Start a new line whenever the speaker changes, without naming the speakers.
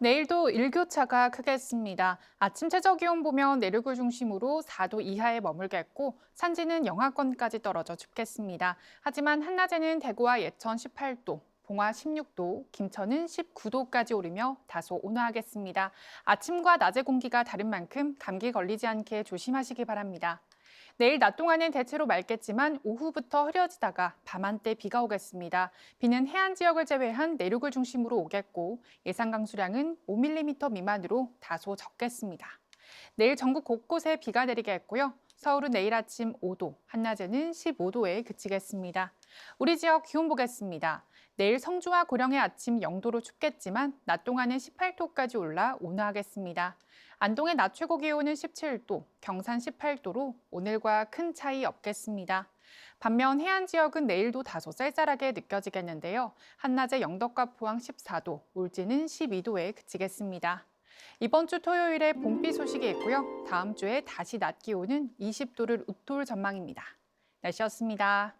내일도 일교차가 크겠습니다. 아침 최저 기온 보면 내륙을 중심으로 4도 이하에 머물겠고 산지는 영하권까지 떨어져 춥겠습니다. 하지만 한낮에는 대구와 예천 18도, 봉화 16도, 김천은 19도까지 오르며 다소 온화하겠습니다. 아침과 낮의 공기가 다른 만큼 감기 걸리지 않게 조심하시기 바랍니다. 내일 낮 동안은 대체로 맑겠지만 오후부터 흐려지다가 밤한때 비가 오겠습니다. 비는 해안 지역을 제외한 내륙을 중심으로 오겠고 예상 강수량은 5mm 미만으로 다소 적겠습니다. 내일 전국 곳곳에 비가 내리겠고요. 서울은 내일 아침 5도, 한낮에는 15도에 그치겠습니다. 우리 지역 기온 보겠습니다. 내일 성주와 고령의 아침 0도로 춥겠지만 낮 동안은 18도까지 올라 온화하겠습니다. 안동의 낮 최고 기온은 17도, 경산 18도로 오늘과 큰 차이 없겠습니다. 반면 해안 지역은 내일도 다소 쌀쌀하게 느껴지겠는데요. 한낮에 영덕과 포항 14도, 울진은 12도에 그치겠습니다. 이번 주 토요일에 봄비 소식이 있고요. 다음 주에 다시 낮 기온은 20도를 웃돌 전망입니다. 날씨였습니다.